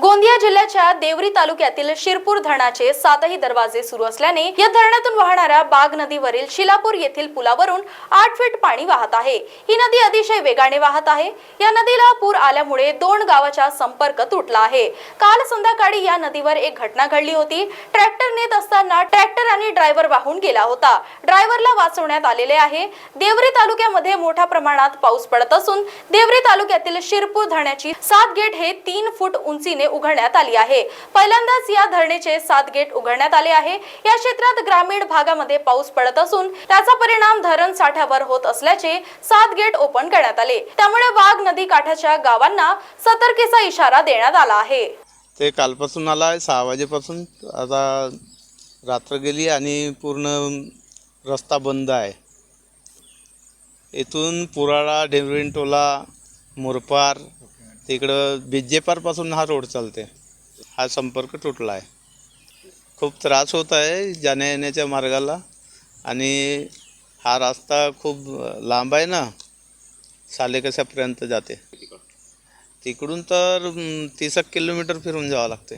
गोंदिया जिल्ह्याच्या देवरी तालुक्यातील शिरपूर धरणाचे सातही दरवाजे सुरू असल्याने या धरणातून वाहणाऱ्या बाग नदीवरील शिलापूर येथील पुलावरून आठ फीट पाणी वाहत आहे. ही नदी अतिशय वेगाने वाहत आहे. या नदीला पूर आल्यामुळे दोन गावाचा संपर्क तुटला आहे. काल संध्याकाळी या नदीवर एक घटना घडली होती. ट्रॅक्टर नेत असताना ट्रॅक्टर आणि ड्रायव्हर वाहून गेला होता. ड्रायव्हरला वाचवण्यात आलेले आहे. देवरी तालुक्यामध्ये मोठ्या प्रमाणात पाऊस पडत असून देवरी तालुक्यातील शिरपूर धरणाची सात गेट हे तीन फूट उंचीने उघडण्यात आली आहे. पहिल्यांदाच या धरणेचे सात गेट उघडण्यात आले आहे. या क्षेत्रात ग्रामीण भागामध्ये पाऊस पडत असून त्याचा परिणाम धरण साठ्यावर होत असल्याचे सात गेट ओपन करण्यात आले. त्यामुळे वाघ नदी काठाच्या गावांना सतर्कीचा इशारा देण्यात आला आहे. ते कालपासून आला आहे सहा वाजेपासून. आता रात्र गेली आणि पूर्ण रस्ता बंद आहे. इथून पुराळा ढेमरिनटोला मुरपार तिकडं बिज्जेपारपासून हा रोड चालते हा संपर्क तुटला आहे. खूप त्रास होत आहे जाण्या येण्याच्या मार्गाला आणि हा रस्ता खूप लांब आहे ना सालेकशापर्यंत जाते? तिकडून तर तीस एक किलोमीटर फिरून जावं लागते